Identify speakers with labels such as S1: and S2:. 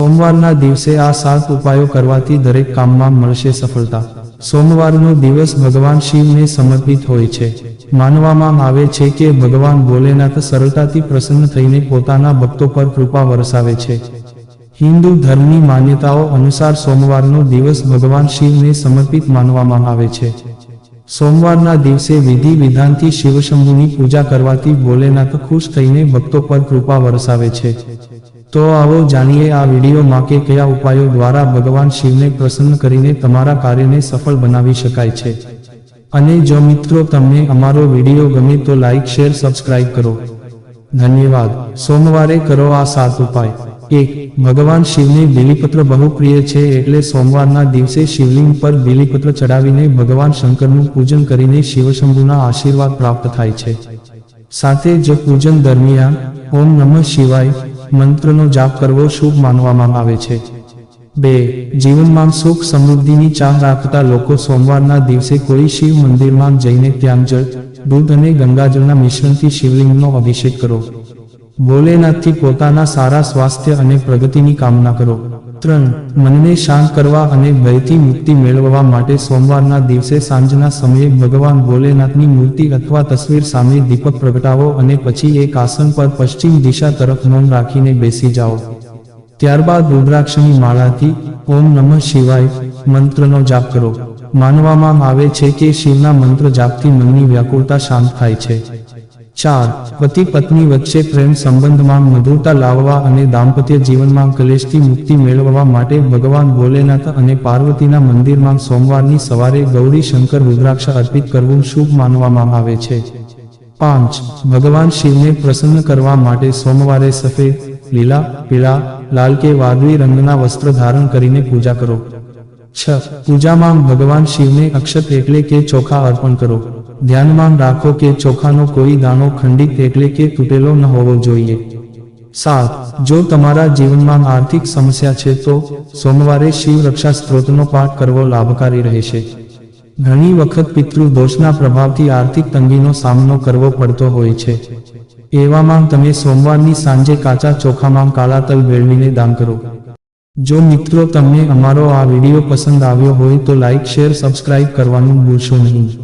S1: સોમવારના દિવસે આ સાત ઉપાયો કરવાથી દરેક કામમાં મળશે સફળતા. સોમવારનો દિવસ ભગવાન શિવને સમર્પિત હોય છે. માનવામાં આવે છે કે ભગવાન ભોલેનાથ સરળતાથી પ્રસન્ન થઈને પોતાના ભક્તો પર કૃપા વરસાવે છે. હિન્દુ ધર્મની માન્યતાઓ અનુસાર સોમવારનો દિવસ ભગવાન શિવને સમર્પિત માનવામાં આવે છે. સોમવારના દિવસે વિધિ વિધાનથી શિવશંભુની પૂજા કરવાથી ભોલેનાથ ખુશ થઈને ભક્તો પર કૃપા વરસાવે છે. તો આવો જાણીએ આ વિડીયોમાં કે કયા ઉપાયો દ્વારા ભગવાન શિવને પ્રસન્ન કરીને તમારા કાર્યને સફળ બનાવી શકાય છે. અને જો મિત્રો તમને અમારો વીડિયો ગમે તો લાઈક, શેર, સબસ્ક્રાઇબ કરો. ધન્યવાદ. સોમવારે કરો આ સાત ઉપાય. એક, ભગવાન શિવને બિલીપત્ર બહુ પ્રિય છે એટલે સોમવારના દિવસે શિવલિંગ પર બિલીપત્ર ચડાવીને ભગવાન શંકરનું પૂજન કરીને શિવશંભુના આશીર્વાદ પ્રાપ્ત થાય છે. સાથે જ પૂજન દરમિયાન, ઓમ નમઃ શિવાય મંત્રનો જાપ કરવો શુભ માનવામાં આવે છે. બે, જીવનમાં સુખ સમૃદ્ધિની ચાહ રાખતા લોકો સોમવારના દિવસે કોઈ શિવ મંદિરમાં જઈને ત્યાં જળ દૂધ અને ગંગાજળના મિશ્રણથી શિવલિંગનો અભિષેક કરો. ભોલેનાથથી પોતાના સારા સ્વાસ્થ્ય અને પ્રગતિની કામના કરો. ત્રણ મનને શાંત કરવા અને ભયથી મુક્તિ મેળવવા માટે સોમવારના દિવસે સાંજના સમયે ભગવાન ભોલેનાથની મૂર્તિ અથવા તસવીર સામે દીપક પ્રગટાવો અને પછી એક આસન પર પશ્ચિમ દિશા તરફ મૌન રાખીને બેસી જાઓ. ત્યારબાદ રુદ્રાક્ષની માળાથી ઓમ નમઃ શિવાય મંત્રનો જાપ કરો. માનવામાં આવે છે કે શિવના મંત્ર જાપથી મનની વ્યાકુળતા શાંત થાય છે. ચાર, પતિ પત્ની વચ્ચે પ્રેમ સંબંધમાં મધુરતા લાવવા અને દાંપત્ય જીવનમાં કલેશથી મુક્તિ મેળવવા માટે ભગવાન ભોલેનાથ અને પાર્વતીના મંદિરમાં સોમવારની સવારે ગૌરી શંકર રુદ્રાક્ષ અર્પિત કરવું શુભ માનવામાં આવે છે. પાંચ, ભગવાન શિવને પ્રસન્ન કરવા માટે સોમવારે સફેદ, લીલા, પીળા, લાલ કે વાદળી રંગના વસ્ત્ર ધારણ કરીને પૂજા કરો. છ, પૂજામાં ભગવાન શિવને અક્ષત એટલે કે ચોખા અર્પણ કરો. ધ્યાનમાં રાખો કે ચોખાનો કોઈ દાણો ખંડિત, એટલે કે તૂટેલો ન હોવો જોઈએ. સાત, જો તમારા જીવનમાં આર્થિક સમસ્યા છે, તો સોમવારે શિવ રક્ષા સ્ત્રોતનો પાઠ કરવો લાભકારી રહેશે. ઘણી વખત પિતૃ દોષના પ્રભાવથી આર્થિક તંગીનો સામનો કરવો પડતો હોય છે. એવામાં તમે સોમવારની સાંજે કાચા ચોખામાં કાળા તલ વેળવીને દાન કરો. જો મિત્રો તમને અમારો આ વીડિયો પસંદ આવ્યો હોય તો લાઇક શેર, સબસ્ક્રાઇબ કરવાનું ભૂલશો નહીં.